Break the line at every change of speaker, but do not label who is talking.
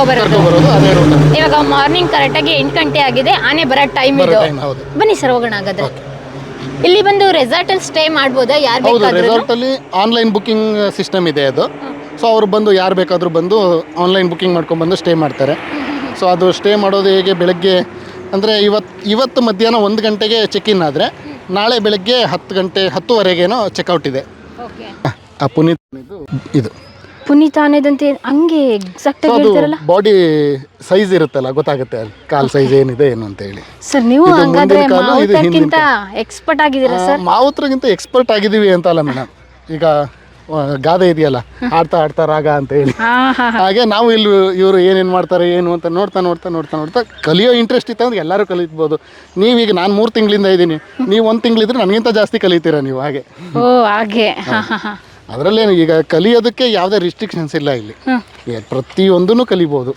ಬರೋದು ಇವಾಗ ಮಾರ್ನಿಂಗ್ ಕರೆಕ್ಟಾಗಿ ಎಂಟು ಗಂಟೆ ಆಗಿದೆ ಆನೆ ಬರೋ ಟೈಮ್ ಇದು. ಬನ್ನಿ ಸರ್ ಹೋಗೋಣ ಹಾಗಾದ್ರೆ. ಇಲ್ಲಿ ಬಂದು ರೆಸಾರ್ಟ್ ಅಲ್ಲಿ ಸ್ಟೇ ಮಾಡ್ಬೋದಾ? ಯಾರು
ಹೌದು
ಬೇಕಾದ್ರೂ?
ರೆಸಾರ್ಟಲ್ಲಿ ಆನ್ಲೈನ್ ಬುಕಿಂಗ್ ಸಿಸ್ಟಮ್ ಇದೆ ಅದು. ಸೊ ಅವರು ಬಂದು ಯಾರು ಬೇಕಾದರೂ ಬಂದು ಆನ್ಲೈನ್ ಬುಕಿಂಗ್ ಮಾಡ್ಕೊಂಡು ಬಂದು ಸ್ಟೇ ಮಾಡ್ತಾರೆ. ಸೊ ಅದು ಸ್ಟೇ ಮಾಡೋದು ಹೇಗೆ ಬೆಳಗ್ಗೆ ಅಂದರೆ ಇವತ್ತು ಇವತ್ತು ಮಧ್ಯಾಹ್ನ ಒಂದು ಗಂಟೆಗೆ ಚೆಕ್ ಇನ್ ಆದರೆ ನಾಳೆ ಬೆಳಗ್ಗೆ ಹತ್ತು ಗಂಟೆ ಹತ್ತುವರೆಗೇನೋ ಚೆಕ್ಔಟ್ ಇದೆ. ಆ ಪುನೀತ್ ಇದು.
ಪುನೀತ್ ಅನ್ನೋದಂತೆ ಹಂಗೆ ಎಕ್ಸಾಕ್ಟ್
ಸೊ
ಆಗಿ ಹೇಳ್ತಾರಲ್ಲ?
ಬಾಡಿ ಸೈಜ್ ಇರುತ್ತಲ್ಲ ಗೊತ್ತಾಗುತ್ತೆ ಅಲ್ಲಿ ಕಾಲ್ ಸೈಜ್ ಏನಿದೆ ಏನು ಅಂತ ಹೇಳಿ.
ಸರ್ ನೀವು
ಇದು
ಹಂಗಾದ್ರೆ
ಮುಂದಿನ ಕಾಲು, ಇದು
ಮಾವುತಕ್ಕಿಂತ ಎಕ್ಸ್ಪರ್ಟ್ ಆಗಿದ್ದೀರಾ ಸರ್
ಮಾವುತ್ರಗಿಂತ ಎಕ್ಸ್ಪರ್ಟ್ ಆಗಿದ್ದೀವಿ ಅಂತ ಅಲ್ಲ ಮೇಡಮ್ ಈಗ ಆ, ಗಾದೆ ಇದೆಯಲ್ಲ ಆಡ್ತಾ ಆಡ್ತಾ ರಾಗ ಅಂತ ಹೇಳಿ.
ಹಾ ಹಾ
ಹಾಗೆ ನಾವು ಇಲ್ಲಿ ಇವರು ಏನೇನು ಮಾಡ್ತಾರೆ ಏನು ಅಂತ ನೋಡ್ತಾ ನೋಡ್ತಾ ನೋಡ್ತಾ ನೋಡ್ತಾ ಕಲಿಯೋ ಇಂಟ್ರೆಸ್ಟ್ ಇತ್ತು ಅಂದ್ರೆ ಎಲ್ಲರೂ ಕಲಿಬೋದು ನೀವೀಗ ನಾನು ಮೂರು ತಿಂಗಳಿಂದ ಇದ್ದೀನಿ. ನೀವು ಒಂದು ತಿಂಗಳಿದ್ರೆ ನನಗಿಂತ ಜಾಸ್ತಿ ಕಲಿತೀರಾ ನೀವು ಹಾಗೆ.
ಓ ಹಾಗೆ. ಹಾ ಹಾ ಹಾ.
ಅದರಲ್ಲೇನು ಈಗ ಕಲಿಯೋದಕ್ಕೆ ಯಾವುದೇ ರಿಸ್ಟ್ರಿಕ್ಷನ್ಸ್ ಇಲ್ಲ ಇಲ್ಲಿ. ಪ್ರತಿಯೊಂದನ್ನು ಕಲಿಬೋದು.